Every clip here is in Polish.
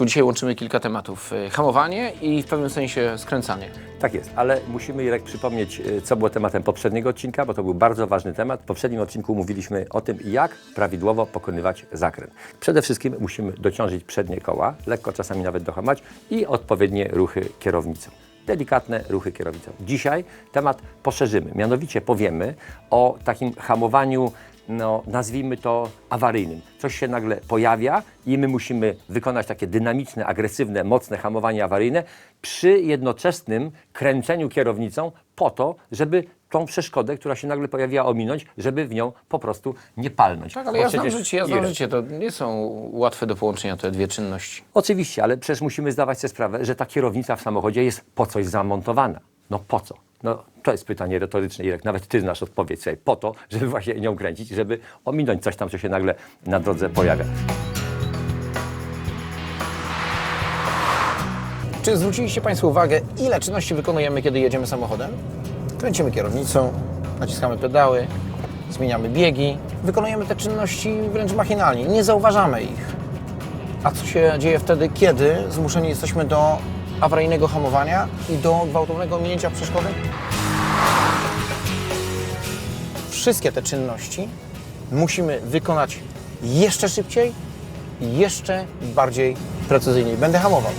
Maćku, dzisiaj łączymy kilka tematów. Y, Hamowanie i w pewnym sensie skręcanie. Tak jest, ale musimy Irek przypomnieć, y, co było tematem poprzedniego odcinka, bo to był bardzo ważny temat. W poprzednim odcinku mówiliśmy o tym, jak prawidłowo pokonywać zakręt. Przede wszystkim musimy dociążyć przednie koła, lekko czasami nawet dohamać i odpowiednie ruchy kierownicą. Delikatne ruchy kierownicą. Dzisiaj temat poszerzymy, mianowicie powiemy o takim hamowaniu no, nazwijmy to awaryjnym. Coś się nagle pojawia i my musimy wykonać takie dynamiczne, agresywne, mocne hamowanie awaryjne przy jednoczesnym kręceniu kierownicą po to, żeby tą przeszkodę, która się nagle pojawiła, ominąć, żeby w nią po prostu nie palnąć. Tak, ale Bo ja znam życie, ja znam życie. To nie są łatwe do połączenia te dwie czynności. Oczywiście, ale przecież musimy zdawać sobie sprawę, że ta kierownica w samochodzie jest po coś zamontowana. No po co? No to jest pytanie retoryczne, Irek. Nawet ty znasz odpowiedź sobie. Po to, żeby właśnie nią kręcić, żeby ominąć coś tam, co się nagle na drodze pojawia. Czy zwróciliście Państwo uwagę, ile czynności wykonujemy, kiedy jedziemy samochodem? Kręcimy kierownicą, naciskamy pedały, zmieniamy biegi. Wykonujemy te czynności wręcz machinalnie, nie zauważamy ich. A co się dzieje wtedy, kiedy zmuszeni jesteśmy do awaryjnego hamowania i do gwałtownego ominięcia przeszkody? Wszystkie te czynności musimy wykonać jeszcze szybciej jeszcze bardziej precyzyjnie. Będę hamował.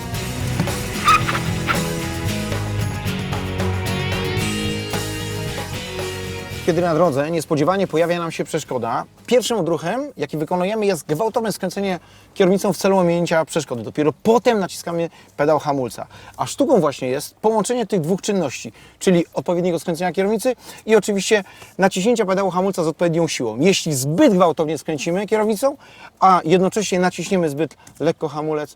Kiedy na drodze niespodziewanie pojawia nam się przeszkoda, pierwszym odruchem, jaki wykonujemy, jest gwałtowne skręcenie kierownicą w celu ominięcia przeszkody. Dopiero potem naciskamy pedał hamulca. A sztuką właśnie jest połączenie tych dwóch czynności, czyli odpowiedniego skręcenia kierownicy i oczywiście naciśnięcia pedału hamulca z odpowiednią siłą. Jeśli zbyt gwałtownie skręcimy kierownicą, a jednocześnie naciśniemy zbyt lekko hamulec,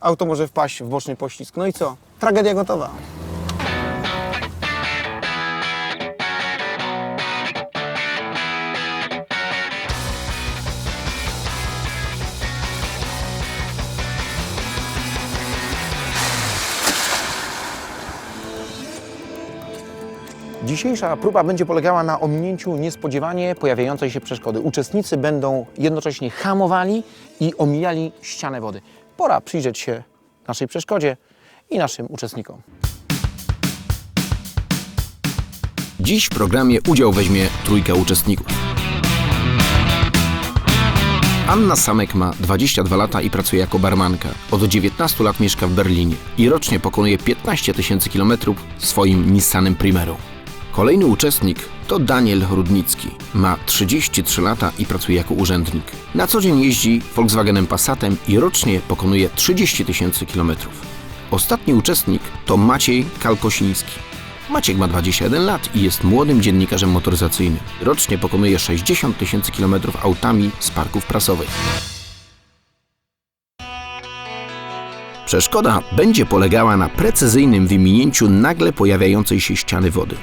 auto może wpaść w boczny poślizg. No i co? Tragedia gotowa. Dzisiejsza próba będzie polegała na ominięciu niespodziewanie pojawiającej się przeszkody. Uczestnicy będą jednocześnie hamowali i omijali ścianę wody. Pora przyjrzeć się naszej przeszkodzie i naszym uczestnikom. Dziś w programie udział weźmie trójka uczestników. Anna Samek ma 22 lata i pracuje jako barmanka. Od 19 lat mieszka w Berlinie i rocznie pokonuje 15 tysięcy kilometrów swoim Nissanem Primerą. Kolejny uczestnik to Daniel Rudnicki. Ma 33 lata i pracuje jako urzędnik. Na co dzień jeździ Volkswagenem Passatem i rocznie pokonuje 30 tysięcy kilometrów. Ostatni uczestnik to Maciej Kalkosiński. Maciek ma 21 lat i jest młodym dziennikarzem motoryzacyjnym. Rocznie pokonuje 60 tysięcy kilometrów autami z parków prasowych. Przeszkoda będzie polegała na precyzyjnym wyminięciu nagle pojawiającej się ściany wody.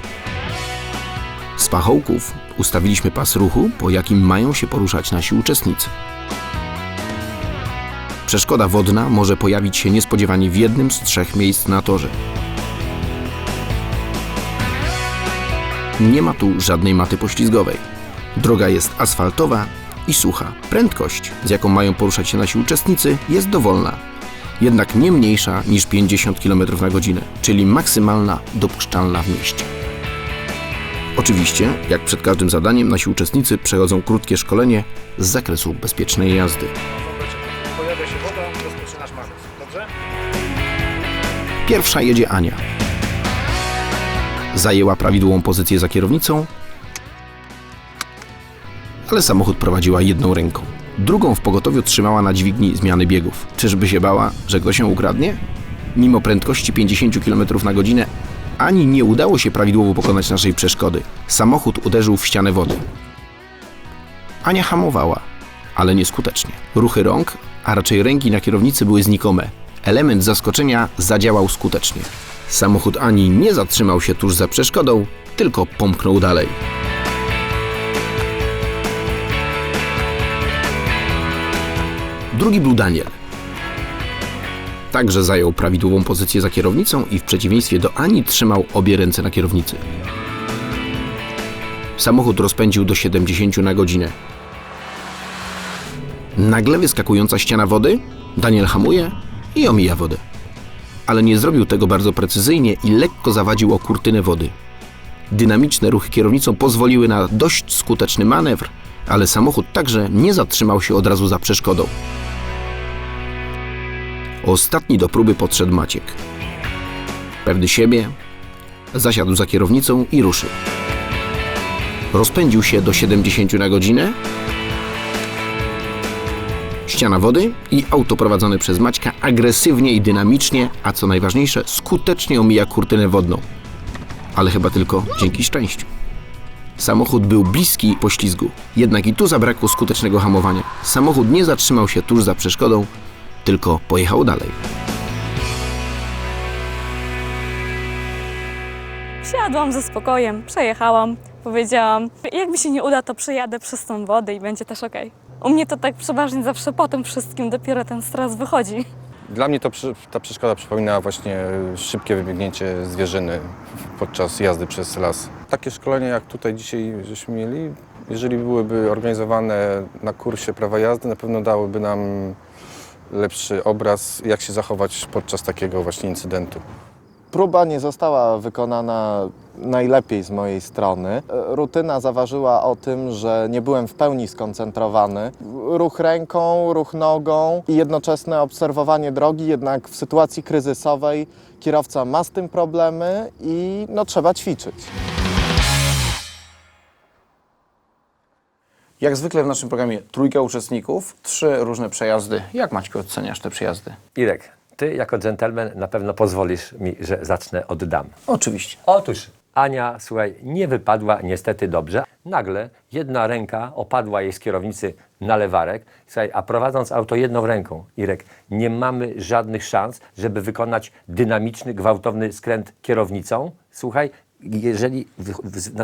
Pachołków ustawiliśmy pas ruchu, po jakim mają się poruszać nasi uczestnicy. Przeszkoda wodna może pojawić się niespodziewanie w jednym z trzech miejsc na torze. Nie ma tu żadnej maty poślizgowej. Droga jest asfaltowa i sucha. Prędkość, z jaką mają poruszać się nasi uczestnicy, jest dowolna, jednak nie mniejsza niż 50 km na godzinę, czyli maksymalna dopuszczalna w mieście. Oczywiście, jak przed każdym zadaniem, nasi uczestnicy przechodzą krótkie szkolenie z zakresu bezpiecznej jazdy. Pojawia się woda, rozpoczynasz manewr. Dobrze? Pierwsza jedzie Ania. Zajęła prawidłową pozycję za kierownicą, ale samochód prowadziła jedną ręką. Drugą w pogotowiu trzymała na dźwigni zmiany biegów. Czyżby się bała, że ktoś ją ukradnie? Mimo prędkości 50 km na godzinę ani nie udało się prawidłowo pokonać naszej przeszkody. Samochód uderzył w ścianę wody. Ania hamowała, ale nieskutecznie. Ruchy rąk, a raczej ręki na kierownicy były znikome. Element zaskoczenia zadziałał skutecznie. Samochód Ani nie zatrzymał się tuż za przeszkodą, tylko pomknął dalej. Drugi był Daniel. Także zajął prawidłową pozycję za kierownicą i w przeciwieństwie do Ani trzymał obie ręce na kierownicy. Samochód rozpędził do 70 na godzinę. Nagle wyskakująca ściana wody, Daniel hamuje i omija wodę. Ale nie zrobił tego bardzo precyzyjnie i lekko zawadził o kurtynę wody. Dynamiczne ruchy kierownicą pozwoliły na dość skuteczny manewr, ale samochód także nie zatrzymał się od razu za przeszkodą. Ostatni do próby podszedł Maciek. Pewny siebie, zasiadł za kierownicą i ruszył. Rozpędził się do 70 na godzinę. Ściana wody i auto prowadzone przez Maćka agresywnie i dynamicznie, a co najważniejsze, skutecznie omija kurtynę wodną. Ale chyba tylko dzięki szczęściu. Samochód był bliski poślizgu, jednak i tu zabrakło skutecznego hamowania. Samochód nie zatrzymał się tuż za przeszkodą, tylko pojechał dalej. Siadłam ze spokojem, przejechałam, powiedziałam, jak mi się nie uda, to przejadę przez tą wodę i będzie też okej. U mnie to tak przeważnie zawsze po tym wszystkim dopiero ten stres wychodzi. Dla mnie to, ta przeszkoda przypomina właśnie szybkie wybiegnięcie zwierzyny podczas jazdy przez las. Takie szkolenie, jak tutaj dzisiaj żeśmy mieli, jeżeli byłyby organizowane na kursie prawa jazdy, na pewno dałyby nam lepszy obraz, jak się zachować podczas takiego właśnie incydentu. Próba nie została wykonana najlepiej z mojej strony. Rutyna zaważyła o tym, że nie byłem w pełni skoncentrowany. Ruch ręką, ruch nogą i jednoczesne obserwowanie drogi, jednak w sytuacji kryzysowej kierowca ma z tym problemy i no, trzeba ćwiczyć. Jak zwykle w naszym programie trójka uczestników, trzy różne przejazdy. Jak Maćku oceniasz te przejazdy? Irek, ty jako dżentelmen na pewno pozwolisz mi, że zacznę od dam. Oczywiście. Otóż Ania, słuchaj, nie wypadła niestety dobrze. Nagle jedna ręka opadła jej z kierownicy na lewarek. Słuchaj, a prowadząc auto jedną ręką, Irek, nie mamy żadnych szans, żeby wykonać dynamiczny, gwałtowny skręt kierownicą. Słuchaj, jeżeli wy,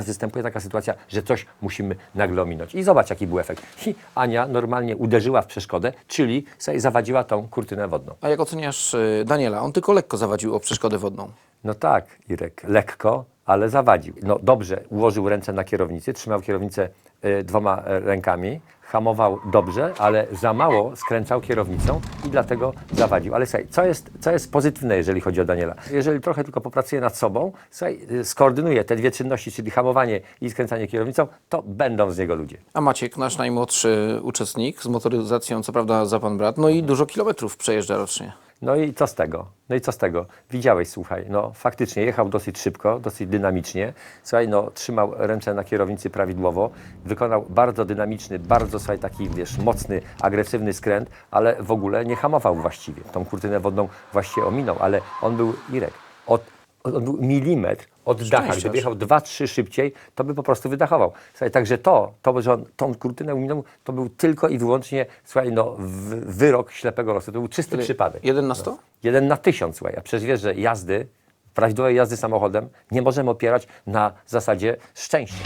występuje taka sytuacja, że coś musimy nagle ominąć. I zobacz, jaki był efekt. I Ania normalnie uderzyła w przeszkodę, czyli sobie zawadziła tą kurtynę wodną. A jak oceniasz y, Daniela? On tylko lekko zawadził o przeszkodę wodną. No tak, Irek, lekko, ale zawadził. No dobrze, ułożył ręce na kierownicy, trzymał kierownicę y, dwoma e, rękami, hamował dobrze, ale za mało skręcał kierownicą i dlatego zawadził. Ale słuchaj, co jest, co jest pozytywne, jeżeli chodzi o Daniela? Jeżeli trochę tylko popracuje nad sobą, słuchaj, y, skoordynuje te dwie czynności, czyli hamowanie i skręcanie kierownicą, to będą z niego ludzie. A Maciek, nasz najmłodszy uczestnik z motoryzacją, co prawda za pan brat, no i dużo kilometrów przejeżdża rocznie. No i co z tego? No i co z tego? Widziałeś, słuchaj, no faktycznie jechał dosyć szybko, dosyć dynamicznie. Słuchaj, no trzymał ręce na kierownicy prawidłowo, wykonał bardzo dynamiczny, bardzo, słuchaj, taki, wiesz, mocny, agresywny skręt, ale w ogóle nie hamował właściwie. Tą kurtynę wodną właściwie ominął, ale on był, Irek, od, on był milimetr od dacha. Gdyby jechał dwa, trzy szybciej, to by po prostu wydachował. Słuchaj, także to, to, że on tą kurtynę ominął, to był tylko i wyłącznie, słuchaj, no, w, wyrok ślepego losu. To był czysty przypadek. Jeden na sto? Jeden na tysiąc, słuchaj. A przecież wiesz, że jazdy, prawidłowej jazdy samochodem nie możemy opierać na zasadzie szczęścia.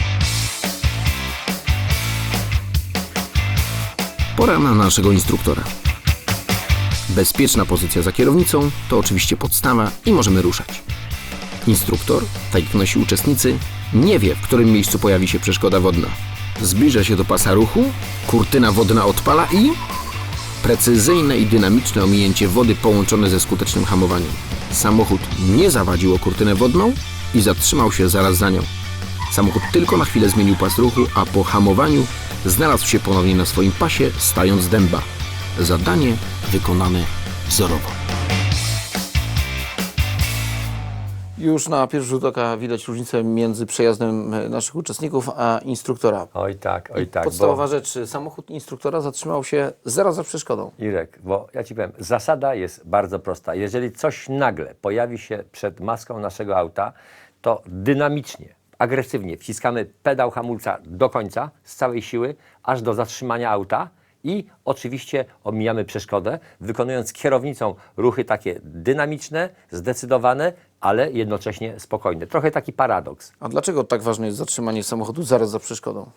Pora na naszego instruktora. Bezpieczna pozycja za kierownicą to oczywiście podstawa i możemy ruszać. Instruktor, tak jak nasi uczestnicy, nie wie, w którym miejscu pojawi się przeszkoda wodna. Zbliża się do pasa ruchu, kurtyna wodna odpala i precyzyjne i dynamiczne ominięcie wody połączone ze skutecznym hamowaniem. Samochód nie zawadził o kurtynę wodną i zatrzymał się zaraz za nią. Samochód tylko na chwilę zmienił pas ruchu, a po hamowaniu znalazł się ponownie na swoim pasie, stając dęba. Zadanie wykonane wzorowo. Już na pierwszy rzut oka widać różnicę między przejazdem e, naszych uczestników a instruktora. Oj tak, oj tak. Podstawowa bo, rzecz, samochód instruktora zatrzymał się zaraz za przeszkodą. Irek, bo ja ci powiem, zasada jest bardzo prosta. Jeżeli coś nagle pojawi się przed maską naszego auta, to dynamicznie, agresywnie wciskamy pedał hamulca do końca, z całej siły, aż do zatrzymania auta i oczywiście omijamy przeszkodę, wykonując kierownicą ruchy takie dynamiczne, zdecydowane, ale jednocześnie spokojne. Trochę taki paradoks. A dlaczego tak ważne jest zatrzymanie samochodu zaraz za przeszkodą?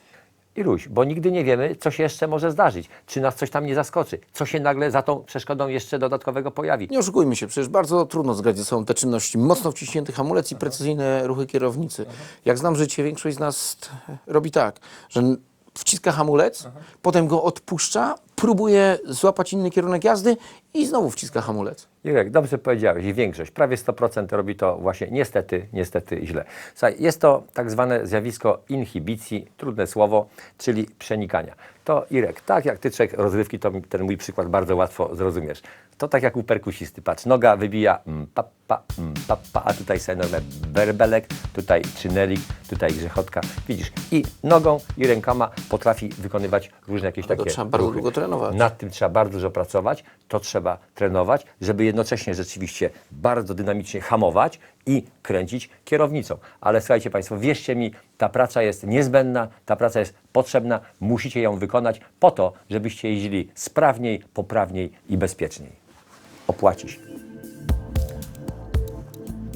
Iluś, bo nigdy nie wiemy, co się jeszcze może zdarzyć. Czy nas coś tam nie zaskoczy, co się nagle za tą przeszkodą jeszcze dodatkowego pojawi. Nie oszukujmy się, przecież bardzo trudno zgrać ze sobą te czynności. Mocno wciśnięty hamulec i precyzyjne ruchy kierownicy. Jak znam życie, większość z nas robi tak, że wciska hamulec, potem go odpuszcza, próbuje złapać inny kierunek jazdy i znowu wciska hamulec. Jurek, dobrze powiedziałeś większość, prawie 100% robi to właśnie niestety, niestety źle. Słuchaj, jest to tak zwane zjawisko inhibicji, trudne słowo, czyli przenikania. To Irek, tak jak ty czek rozrywki, to ten mój przykład bardzo łatwo zrozumiesz. To tak jak u perkusisty, patrz, noga wybija mm, pa, pa, mm, pa, pa, a tutaj sobie normę berbelek, tutaj czynelik, tutaj grzechotka, widzisz. I nogą i rękoma potrafi wykonywać różne jakieś to takie trzeba bardzo ruchy. długo trenować. Nad tym trzeba bardzo dużo pracować, to trzeba trenować, żeby jednocześnie rzeczywiście bardzo dynamicznie hamować i kręcić kierownicą. Ale słuchajcie Państwo, wierzcie mi, ta praca jest niezbędna, ta praca jest potrzebna, musicie ją wykonać po to, żebyście jeździli sprawniej, poprawniej i bezpieczniej. Opłaci się.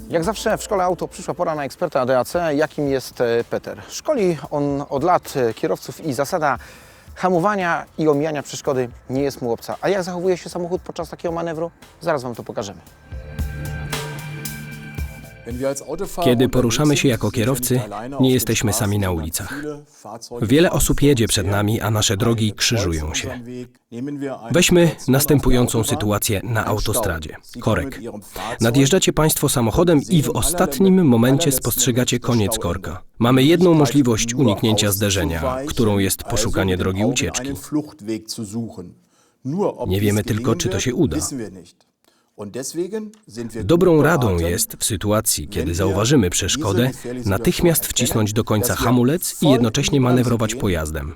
Jak zawsze w szkole auto przyszła pora na eksperta ADAC, jakim jest e, Peter. Szkoli on od lat e, kierowców i zasada hamowania i omijania przeszkody nie jest mu obca. A jak zachowuje się samochód podczas takiego manewru? Zaraz Wam to pokażemy. Kiedy poruszamy się jako kierowcy, nie jesteśmy sami na ulicach. Wiele osób jedzie przed nami, a nasze drogi krzyżują się. Weźmy następującą sytuację na autostradzie. Korek. Nadjeżdżacie Państwo samochodem i w ostatnim momencie spostrzegacie koniec korka. Mamy jedną możliwość uniknięcia zderzenia, którą jest poszukanie drogi ucieczki. Nie wiemy tylko, czy to się uda. Dobrą radą jest w sytuacji, kiedy zauważymy przeszkodę, natychmiast wcisnąć do końca hamulec i jednocześnie manewrować pojazdem.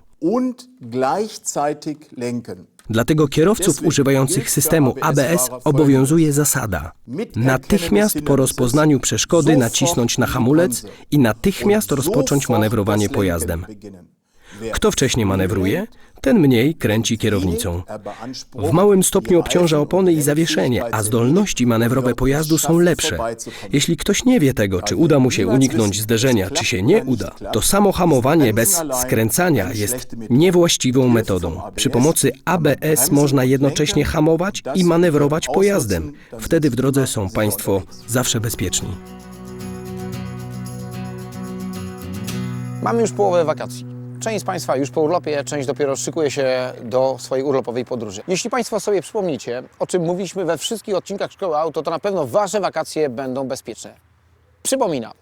Dlatego kierowców używających systemu ABS obowiązuje zasada. Natychmiast po rozpoznaniu przeszkody nacisnąć na hamulec i natychmiast rozpocząć manewrowanie pojazdem. Kto wcześniej manewruje, ten mniej kręci kierownicą. W małym stopniu obciąża opony i zawieszenie, a zdolności manewrowe pojazdu są lepsze. Jeśli ktoś nie wie tego, czy uda mu się uniknąć zderzenia, czy się nie uda, to samo hamowanie bez skręcania jest niewłaściwą metodą. Przy pomocy ABS można jednocześnie hamować i manewrować pojazdem. Wtedy w drodze są Państwo zawsze bezpieczni. Mamy już połowę wakacji. Część z Państwa już po urlopie, część dopiero szykuje się do swojej urlopowej podróży. Jeśli Państwo sobie przypomnicie, o czym mówiliśmy we wszystkich odcinkach Szkoły Auto, to na pewno Wasze wakacje będą bezpieczne. Przypominam,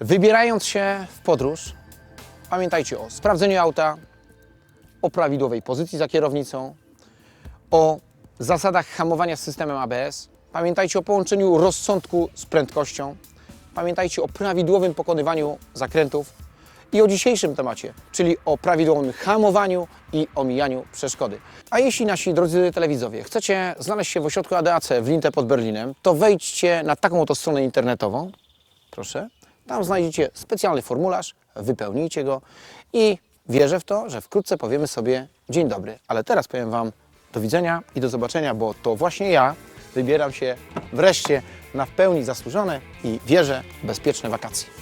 wybierając się w podróż, pamiętajcie o sprawdzeniu auta, o prawidłowej pozycji za kierownicą, o zasadach hamowania z systemem ABS. Pamiętajcie o połączeniu rozsądku z prędkością. Pamiętajcie o prawidłowym pokonywaniu zakrętów i o dzisiejszym temacie, czyli o prawidłowym hamowaniu i omijaniu przeszkody. A jeśli nasi drodzy telewidzowie chcecie znaleźć się w ośrodku ADAC w Linte pod Berlinem, to wejdźcie na taką oto stronę internetową. Proszę. Tam znajdziecie specjalny formularz, wypełnijcie go i wierzę w to, że wkrótce powiemy sobie dzień dobry. Ale teraz powiem Wam do widzenia i do zobaczenia, bo to właśnie ja wybieram się wreszcie na w pełni zasłużone i wierzę bezpieczne wakacje.